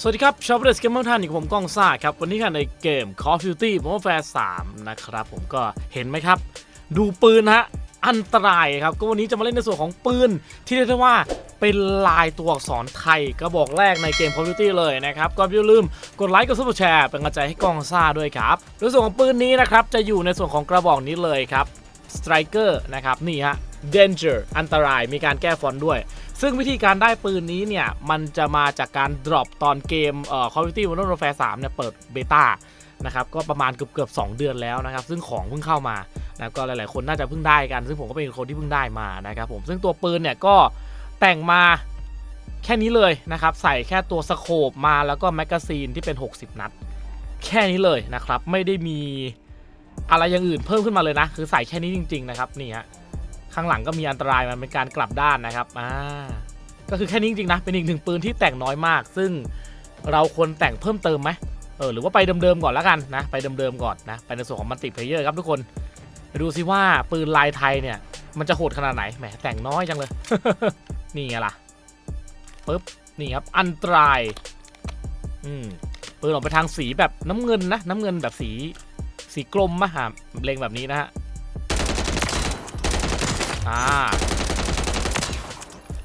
สวัสดีครับชาวเดสเกมเมอร์ท่านอีกผมก้องซ่าครับ วันนี้ค่ะในเกม Call of Duty Modern Warfare 3 นะครับ ผมก็เห็นไหมครับ ดูปืนฮะ อันตรายครับ ก็วันนี้จะมาเล่นในส่วนของปืน ที่เรียกได้ว่าเป็นลายตัวอักษรไทยกระบอกแรกในเกม Call of Duty เลยนะครับ ก็อย่าลืมกดไลค์กดซับสไครต์เป็นกำลังใจให้ก้องซ่าด้วยครับในส่วนของปืนนี้นะครับจะอยู่ในส่วนของกระบอกนี้เลยครับ Striker นะครับนี่ฮะ Danger อันตรายมีการแก้ฟอนต์ด้วย ซึ่งวิธีการได้ปืนนี้เนี่ย มันจะมาจากการ drop ตอนเกมเอ่อ Call of Duty Modern Warfare 3เนี่ยเปิดเบต้านะครับก็ประมาณเกือบเกือบ2เดือนแล้วนะครับ ซึ่งของเพิ่งเข้ามานะก็หลายๆ คนน่าจะเพิ่งได้กัน ซึ่งผมก็เป็นคนที่เพิ่งได้มานะครับผมซึ่งตัวปืนเนี่ยก็แต่งมาแค่นี้เลยนะครับ ใส่แค่ตัวสโคปมาแล้วก็แมกกาซีนที่เป็น 60 นัด แค่นี้เลยนะครับ ไม่ได้มีอะไรอย่างอื่นเพิ่มขึ้นมาเลยนะ คือใส่แค่นี้จริง ๆ นะครับนี่ฮะ ข้างหลังก็มีอันตรายมันเป็นการกลับด้านนะครับอ่าก็คือแค่นี้จริงๆนะเป็นอีกหนึ่งปืนที่แต่งน้อยมาก ซึ่งเราควรแต่งเพิ่มเติมไหมเออหรือว่าไปเดิมๆก่อนแล้วกันนะไปเดิมๆก่อนนะไปในส่วนของมัลติเพลเยอร์ครับทุกคนไปดูซิว่าปืนลายไทยเนี่ย มันจะโหดขนาดไหนแหมแต่งน้อยจังเลย นี่ไงล่ะปึ๊บนี่ครับอันตรายอืมปืนออกไปทางสีแบบน้ำเงินนะ น้ำเงินแบบสีสีกลมมะฮะเล็งแบบนี้นะฮะ อ่า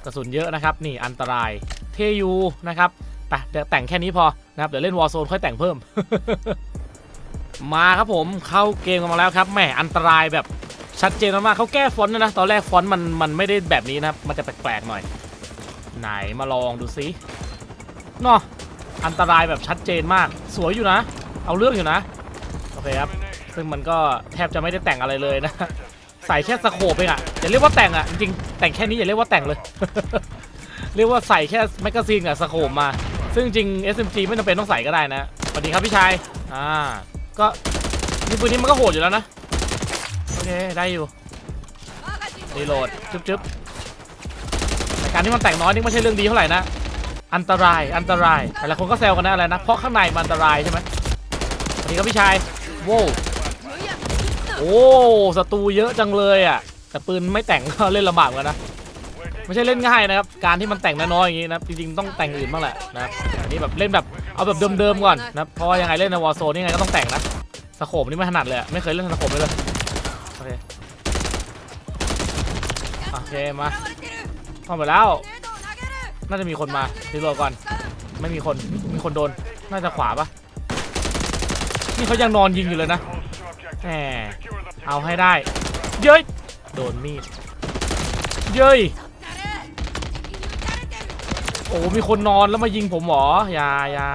กระสุนเยอะนะครับ นี่อันตรายเทยูนะครับไปเดี๋ยวแต่งแค่นี้พอนะครับเดี๋ยวเล่นวอ r z โซนค่อยแต่งเพิ่ม มาครับผมเข้าเกมกันมาแล้วครับแหมอันตรายแบบชัดเจนมากๆเขาแก้ฟอนต์นะนะตอนแรกฟอนต์มันมันไม่ได้แบบนี้นะครับ มันจะแปลกๆหน่อย ไหนมาลองดูซิเนาะอันตรายแบบชัดเจนมาก สวยอยู่นะ เอาเรื่องอยู่นะ โอเคครับ ซึ่งมันก็แทบจะไม่ได้แต่งอะไรเลยนะ ใส่แค่สโคปเองอะอย่าเรียกว่าแต่งอะจริงๆแต่งแค่นี้อย่าเรียกว่าแต่งเลย เรียกว่าใส่แค่แมกกาซีนกับสโคปมา ซึ่งจริง SMG ไม่จำเป็นต้องใส่ก็ได้นะสวัสดีครับพี่ชายอ่าก็ยิงปืนนี้มันก็โหดอยู่แล้วนะโอเคได้อยู่รีโหลดจึ๊บจึ๊บแต่การที่มันแต่งน้อยนี่ไม่ใช่เรื่องดีเท่าไหร่นะอันตรายอันตรายหลายคนก็แซวกันนะอะไรนะเพราะข้างในมันอันตรายใช่ไหมสวัสดีครับพี่ชายโว้ โอ้ศัตรูเยอะจังเลยอะ แต่ปืนไม่แต่งก็เล่นลำบากเหมือนกันนะ ไม่ใช่เล่นง่ายนะครับ การที่มันแต่งน้อยๆอย่างงี้นะจริงๆต้องแต่งอื่นบ้างแหละนะครับอันนี้แบบเล่นแบบเอาแบบเดิมๆก่อนนะเพราะว่ายังไงเล่นในวอร์โซนยังไงก็ต้องแต่งนะสโคปนี่ไม่ถนัดเลยไม่เคยเล่นสโคปเลยเลยโอเคโอเคมาเข้าไปแล้ว น่าจะมีคนมาดีโหลก่อน ไม่มีคนมีคนโดน น่าจะขวาปะนี่เขายังนอนยิงอยู่เลยนะแหม เอาให้ได้ เย้ย โดนมีด เย้ย โอ้ มีคนนอนแล้วมายิงผมเหรออย่าอย่า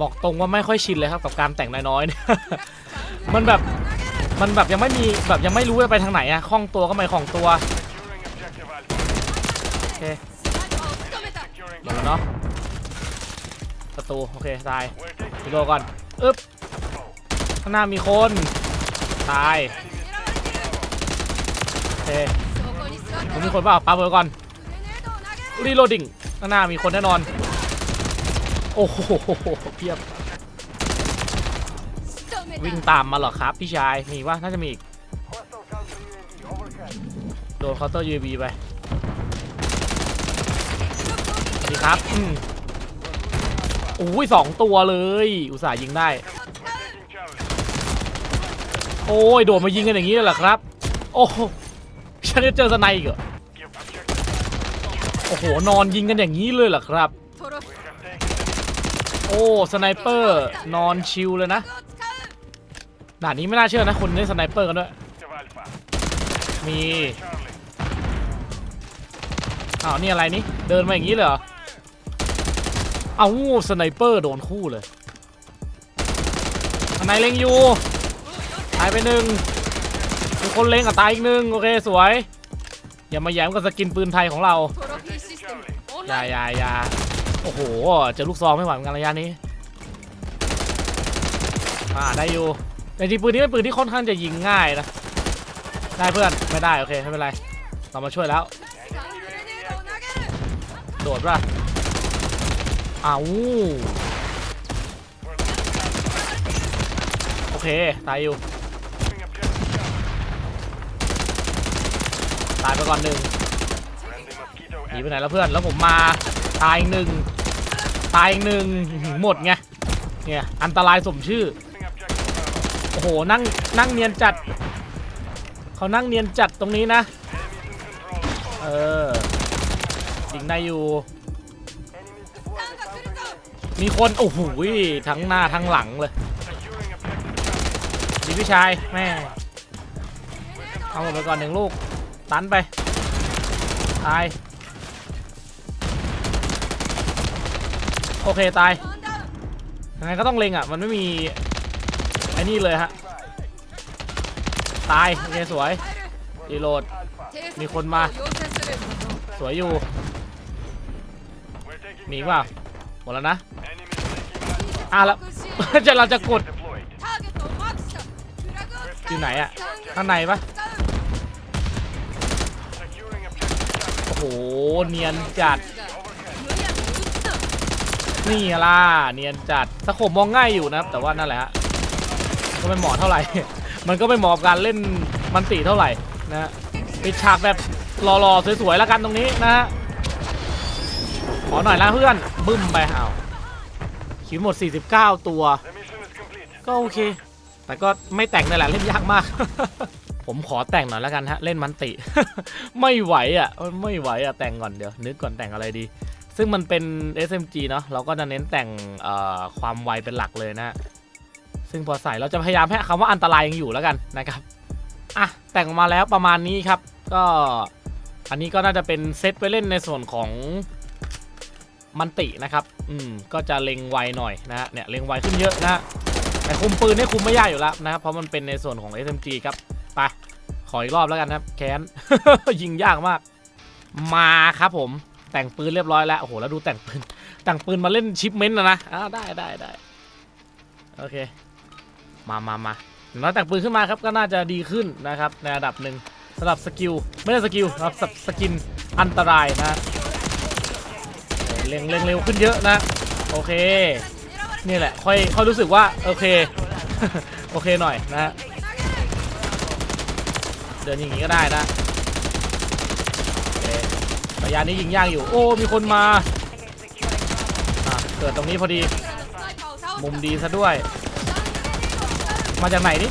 บอกตรงว่าไม่ค่อยชินเลยครับกับการแต่งน้อยๆเนี่ยมันแบบ มันแบบยังไม่มีแบบยังไม่รู้จะไปทางไหนอะคล่องตัวก็ไม่คล่องตัวโอเคหมดแล้วเนาะประตูโอเคตายดีโลก่อน อึ๊บข้างหน้ามีคน ตายโอเคผมมีคนเปล่าปาเบอร์ก่อนรีโหลดิ้งหน้ามีคนแน่นอน โอ้โหเพียบ วิ่งตามมาเหรอครับ พี่ชาย มีว่าน่าจะมีอีก โดนเคาน์เตอร์ UAV ไปสวัสดีครับ อืมโอ้ยสองตัวเลย อุตส่าห์ยิงได้ โอ้ยโดดมายิงกันอย่างนี้เลยหรอครับ โอ้ฉันจะเจอสไนอีกเหรอโอ้โหนอนยิงกันอย่างนี้เลยเหรอครับ โอ้สไนเปอร์นอนชิลเลยนะด่านนี้ไม่น่าเชื่อนะคนเล่นสไนเปอร์กันด้วยมีอ้าวนี่อะไรนี่เดินมาอย่างนี้เลยเหรอเอาสไนเปอร์โดนคู่เลยสไนเล็งอยู่ายไปหนึ่งมีคนเล็งกับตายอีกหนึ่งโอเคสวย อย่ามาแย้มกับสกินปืนไทยของเราอย่าอย่าอย่าโอ้โหเจอลูกซองไม่ไหวเหมือนกันระยะนี้อ่าได้อยู่แต่จริงปืนนี้เป็นปืนที่ค่อนข้างจะยิงง่ายนะได้เพื่อนไม่ได้โอเคไม่เป็นไรเรามาช่วยแล้วโดดป่ะอ้าวโอเคตายอยู่ ตายไปก่อนหนึ่งหนีไปไหนแล้วเพื่อนแล้วผมมาตายอีกหนึ่งตายอีกหนึ่งอื้อหือหมดไงเนี่ยอันตรายสมชื่อโอ้โหนั่งนั่งเนียนจัดเขานั่งเนียนจัดตรงนี้นะเออยิงได้อยู่มีคนโอ้โหทั้งหน้าทั้งหลังเลยดีพี่ชายแม่เอาหมดไปก่อนหนึ่งลูก ตันไป ตาย โอเค ตาย ยังไงก็ต้องเล็งอะ มันไม่มี ไอ้นี่เลยฮะ ตาย โอเค สวยรีโหลด มีคนมา สวยอยู่มีอีกเปล่าหมดแล้วนะ อะแล้วจะเราจะกดอยู่ไหนอะข้างในปะ เนียนจัด นี่ล่ะ เนียนจัดสะขบมองง่ายอยู่นะครับ แต่ว่านั่นแหละฮะ ก็ไม่เหมาะเท่าไหร่ มันก็ไม่เหมาะกับการเล่นมันติเท่าไหร่นะฮะปิดฉากแบบหล่อๆสวยๆแล้วกันตรงนี้นะฮะ ขอหน่อยละเพื่อน บึ้มไปอ้าวคิวหมด 49 ตัว ก็โอเค แต่ก็ไม่แต่งนั่นแหละเล่นยากมาก ผมขอแต่งหน่อยแล้วกันฮะ เล่นมันติ ไม่ไหวอะไม่ไหวอะแต่งก่อนเดี๋ยว นึกก่อนแต่งอะไรดี ซึ่งมันเป็น SMG เนาะเราก็จะเน้นแต่งความไวเป็นหลักเลยนะซึ่งพอใส่เราจะพยายามให้คำว่าอันตรายยังอยู่แล้วกันนะครับอะแต่งออกมาแล้วประมาณนี้ครับ ก็อันนี้ก็น่าจะเป็นเซตไปเล่นในส่วนของมันตินะครับ อืม ก็จะเล็งไวหน่อยนะฮะ เนี่ย เล็งไวขึ้นเยอะนะฮะ แต่คุมปืนเนี่ยคุมไม่ยากอยู่แล้วนะครับ เพราะมันเป็นในส่วนของ SMG ครับ ออีกรอบแล้วกันครับ แค้น ยิงยากมาก มาครับผม แต่งปืนเรียบร้อยแล้ว โอ้โห แล้วดูแต่งปืน แต่งปืนมาเล่นชิปเมนต์นะนะอ่าได้ได้ได้โอเค มามามาแล้วแต่งปืนขึ้นมาครับ ก็น่าจะดีขึ้นนะครับ ในระดับหนึ่งสำหรับสกิล ไม่ใช่สกิลครับสกินอันตรายนะเออเล็งเล็งเร็วขึ้นเยอะนะ โอเค นี่แหละ ค่อยค่อยรู้สึกว่า โอเค โอเคหน่อยนะฮะ เดินอย่างนี้ก็ได้นะโอเคระยะนี้ยิงยากอยู่ โอ้ มีคนมาเกิดตรงนี้พอดี มุมดีซะด้วย มาจากไหนนี่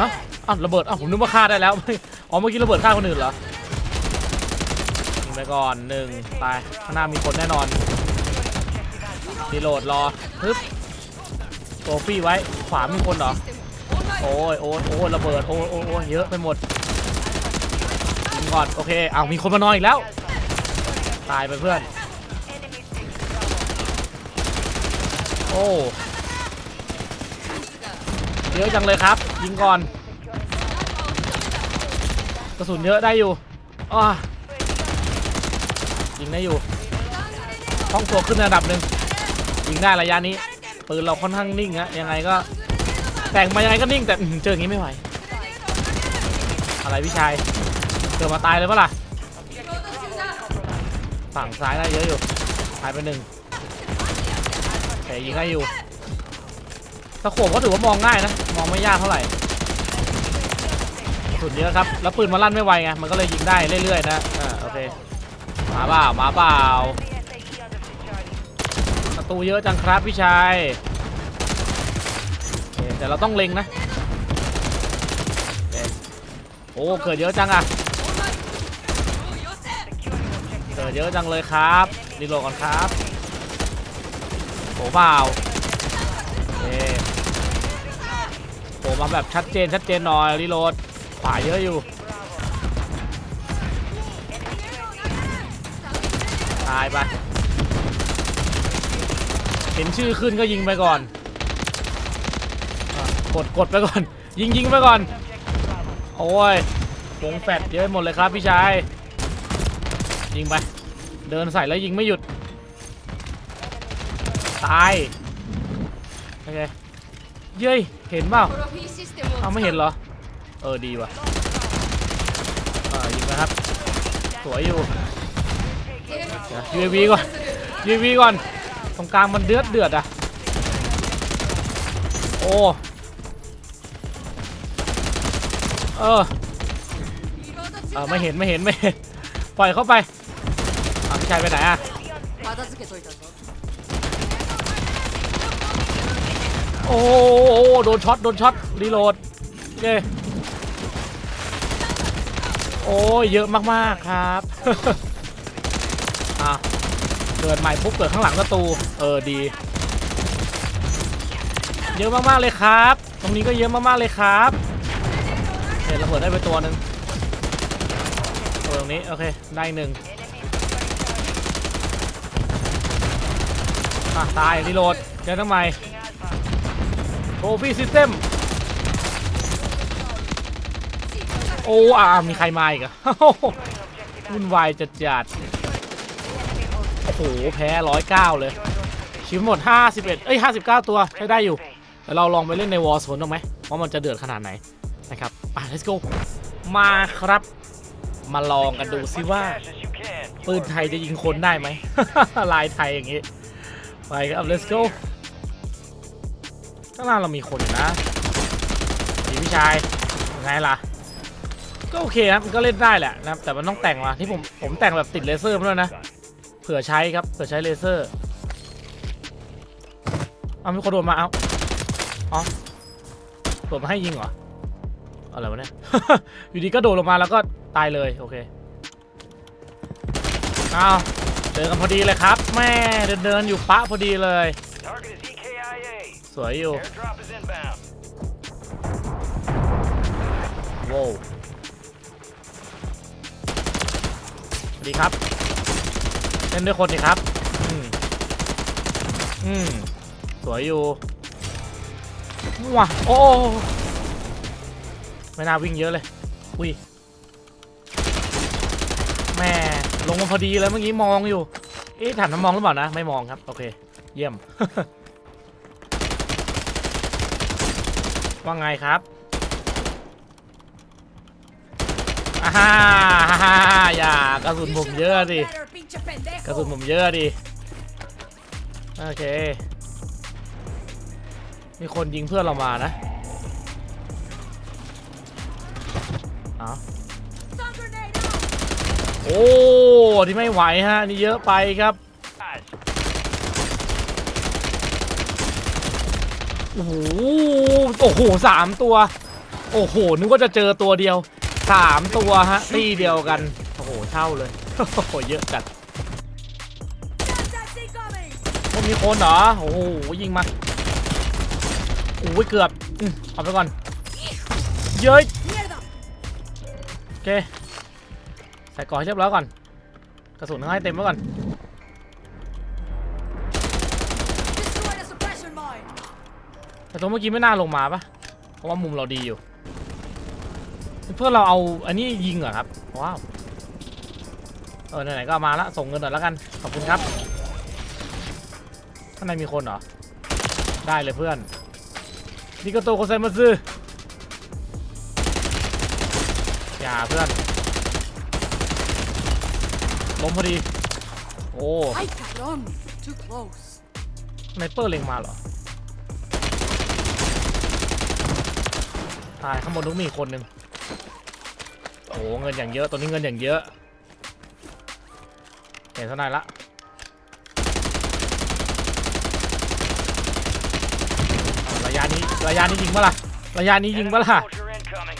ฮะอ้าวระเบิดอ้าวผมนึกว่าฆ่าได้แล้ว อ๋อ เมื่อกี้ระเบิดฆ่าคนอื่นเหรอยิงไปก่อนหนึ่งไปข้างหน้ามีคนแน่นอนรีโหลดรอฮึบโตฟี่ไว้ ขวามีคนเหรอ โอ้ยโอ้ยโอ้ยระเบิดโอ้ยโอ้ยโอ้ยเยอะไปหมดยิงก่อนโอเคอ้าวมีคนมานอนอีกแล้ว ตายไปเพื่อน โอ้เยอะจังเลยครับ ยิงก่อนกระสุนเยอะได้อยู่อ้ายิงได้อยู่ห้องตัวขึ้นระดับหนึ่งยิงได้ระยะนี้ปืนเราค่อนข้างนิ่งฮะยังไงก็ แต่งมายังไงก็นิ่งแต่เจออย่างนี้ไม่ไหว อะไรพี่ชายเกิดมาตายเลยปะล่ะ ฝั่งซ้ายได้เยอะอยู่ตายไปหนึ่งแต่ยิงได้อยู่ตะโขบก็ถือว่ามองง่ายนะ มองไม่ยากเท่าไหร่สุนเยอะครับ แล้วปืนมันลั่นไม่ไวไง มันก็เลยยิงได้เรื่อยๆนะ อ่า โอเค มาเปล่า มาเปล่าประตูเยอะจังครับพี่ชาย แต่เราต้องเล็งนะ โอ้ เกิดเยอะจังอะเกิดเยอะจังเลยครับรีโหลดก่อนครับโอ้เปล่าโอ้มาแบบชัดเจนชัดเจนหน่อยรีโหลดขวาเยอะอยู่ตายไปเห็นชื่อขึ้นก็ยิงไปก่อน กดกดไปก่อน ยิงยิงไปก่อน โอ้ยวงแฟดเยอะหมดเลยครับพี่ชาย ยิงไป เดินใส่แล้วยิงไม่หยุด ตาย โอเค เย้ย เห็นเปล่าเอาไม่เห็นเหรอ เออดีว่ะอ่ายิงไปครับ สวยอยู่เดี๋ยว UAV ก่อน UAV ก่อน ตรงกลางมันเดือดเดือดอะ โอ้ เออ เออ ไม่เห็น ไม่เห็น ไม่เห็น ปล่อยเข้าไปอ่ะพี่ชายไปไหนอ่ะ 片付けといたぞ โอ้โหโดนช็อต โดนช็อต รีโหลดโอเคโอ้ยเยอะมาก ๆ ครับ อ่ะเกิดใหม่ปุ๊บเกิดข้างหลังประตู เออ ดี เยอะมาก ๆ เลยครับ ตรงนี้ก็เยอะมาก ๆ เลยครับ เปิดได้ไปตัวหนึ่งตัวตรงนี้ โอเค ได้หนึ่งอะตายรีโหลดเจอทำไมโทฟี่ซิสเต็มโอ้อามีใครมาอีกอะวุ่นวายจัดจัดโอ้โห แพ้ร้อยเก้าเลย ชิมหมด 51 เอ้ย 59 ตัว ใช้ได้อยู่ เดี๋ยวเราลองไปเล่นในวอร์โซนดูไหมว่ามันจะเดือดขนาดไหนนะครับ่ะ let's go มาครับ มาลองกันดูซิว่า ปืนไทยจะยิงคนได้ไหม ลายไทยอย่างงี้ ไปครับ let's go ข้างล่างเรามีคนนะดีพี่ชายยังไงล่ะ ก็โอเคครับก็เล่นได้แหละนะครับ แต่มันต้องแต่งมาที่ผมผมแต่งแบบติดเลเซอร์มาด้วยนะ เผื่อใช้ครับ เผื่อใช้เลเซอร์ เอามีคนโดนมาเอาอ๋อโดดมาให้ยิงเหรอ อะไรวะเนี่ย อยู่ดีก็โดดลงมาแล้วก็ตายเลยโอเคเอาเจอกันพอดีเลยครับ แม่เดินๆอยู่ปะพอดีเลย สวยอยู่ว้วสวัสดีครับเล่นด้วยคนดีครับ อืมอืมสวยอยู่ว้าโอ้ ไม่น่าวิ่งเยอะเลย อุ้ย แม่ลงมาพอดีเลยเมื่อกี้มองอยู่ เอ๊ะถามน้ำมองหรือเปล่านะ ไม่มองครับ โอเค เยี่ยม ว่าไงครับอ่าฮ่าฮ่าฮ่าอย่ากระสุนผมเยอะดิ กระสุนผมเยอะดิ โอเค มีคนยิงเพื่อนเรามานะ อาโอ้ที่ไม่ไหวฮะ นี่เยอะไปครับโอ้โหโอ้โหสามตัว โอ้โห นึกว่าจะเจอตัวเดียวสามตัวฮะตีเดียวกัน โอ้โหเท่าเลย โอ้โห เยอะจัดมันมีคนเหรอ โอ้โห ยิงมาโอ้ยเกือบอืมเอาไปก่อน เย้ย อเคใส่ก่อนให้เรียบร้อยก่อน กระสุนให้เต็มไว้ก่อนแต่ตัวเมื่อกี้ไม่น่าลงมาปะเพราะว่ามุมเราดีอยู่ เพื่อนเราเอาอันนี้ยิงเหรอครับ ว้าว เออไหนๆก็เอามาละส่งเงินหน่อยแล้วกัน ขอบคุณครับ ข้างในมีคนเหรอ ได้เลยเพื่อนดิโกโตโคไซมาซึ อย่าเพื่อน ล้มพอดี โอ้ Ay, cabrón! Too close. ไนเปอร์เล็งมาเหรอ ตายข้างบนนุกมีอีกคนหนึ่งโอ้โหเงินอย่างเยอะ ตัวนี้เงินอย่างเยอะ เห็นเท่าไหร่ละเอาระยะนี้ ระยะนี้ยิงปะล่ะ ระยะนี้ยิง enemy ปะล่ะ soldier incoming.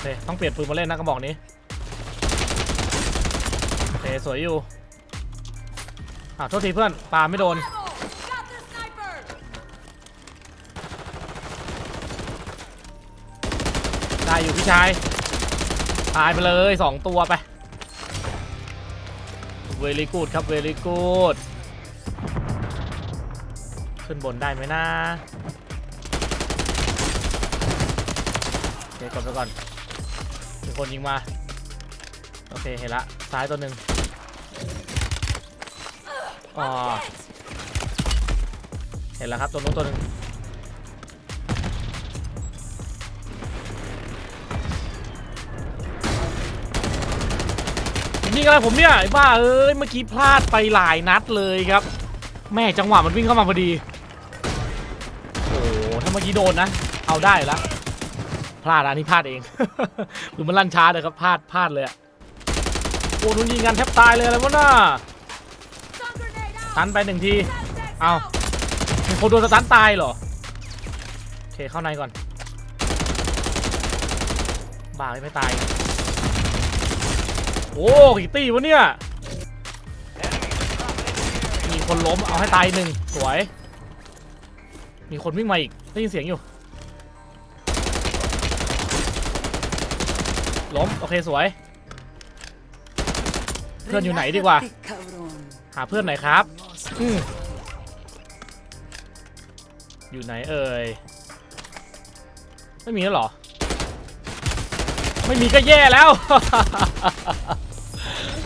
เคต้องเปลี่ยนปืนมาเล่นนะกระบอกนี้โอเคสวยอยู่อ่าโทษทีเพื่อนปาไม่โดนได้อยู่พี่ชายตายไปเลยสองตัวไปเวลีกูดครับเวลีกูดขึ้นบนได้ไหมนะโอเคกดไปก่อน มีคนยิงมา โอเค เห็นละ ซ้ายตัวหนึ่งอ๋อเห็นแล้วครับ ตัวนู้นตัวหนึ่งยิงอะไรผมเนี่ยไอ้บ้าเอ้ย เมื่อกี้พลาดไปหลายนัดเลยครับ แม่จังหวะมันวิ่งเข้ามาพอดี โอ้โหถ้าเมื่อกี้โดนนะ เอาได้แล้ว พลาดอันนี้พลาดเองหรือมันลั่นช้าเลยครับพลาดพลาดเลยอะโอ้นุนยิงกันแทบตายเลยอะไรวะน่า Stun grenade ตันไปหนึ่งที Tactics Ow. out. มีคนโดนสตันตายเหรอโอเคเข้าในก่อนบ้าไม่ตายโอ้กี่ตีวะเนี่ยมีคนล้มเอาให้ตายหนึ่งสวย มีคนวิ่งมาอีกได้ยินเสียงอยู่ ล้มโอเคสวย เพื่อนอยู่ไหนดีกว่า หาเพื่อนหน่อยครับอืมอยู่ไหนเอ่ย ไม่มีแล้วเหรอ ไม่มีก็แย่แล้ว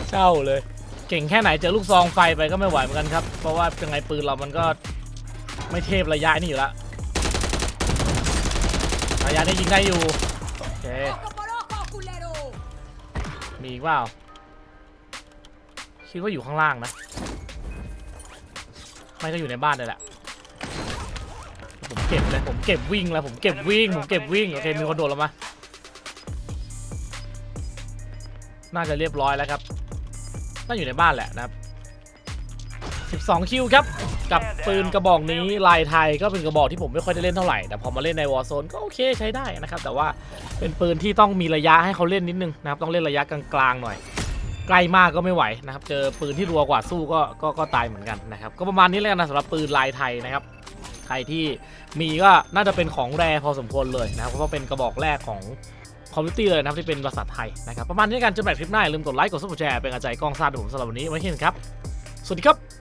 เช่าเลย เก่งแค่ไหนเจอลูกซองไฟไปก็ไม่ไหวเหมือนกันครับ เพราะว่ายังไงปืนเรามันก็ไม่เทพระยะนี่อยู่ละระยะนี้ยิงได้อยู่ โอเค มีอีกเปล่าคิดว่าอยู่ข้างล่างนะ ไม่ก็อยู่ในบ้านนี่แหละ ผมเก็บเลย ผมเก็บวิ่งแล้ว ผมเก็บวิ่ง ผมเก็บวิ่ง โอเค มีคนโดดลงมา น่าจะเรียบร้อยแล้วครับ น่าอยู่ในบ้านแหละนะครับ 12 คิวครับ กับปืนกระบอกนี้ลายไทยก็เป็นกระบอกที่ผมไม่ค่อยได้เล่นเท่าไหร่ แต่พอมาเล่นในวอร์โซนก็โอเคใช้ได้นะครับ แต่ว่าเป็นปืนที่ต้องมีระยะให้เขาเล่นนิดนึงนะครับ ต้องเล่นระยะกลางๆหน่อย ใกล้มากก็ไม่ไหวนะครับ เจอปืนที่รัวกว่าสู้ก็ก็ก็ตายเหมือนกันนะครับ ก็ประมาณนี้แล้วกันนะสำหรับปืนลายไทยนะครับ ใครที่มีก็น่าจะเป็นของแรพอสมควรเลยนะครับ เพราะว่าเป็นกระบอกแรกของคอมพิวตี้เลยนะครับที่เป็นภาษาไทยนะครับ ประมาณนี้กันจนแบบคลิปหน้าอย่าลืมกดไลค์กดซับสไครต์เป็นกำลังใจกล้องซ่าดูผมสำหรับวันนี้ไว้ที่นี่ครับ สวัสดีครับ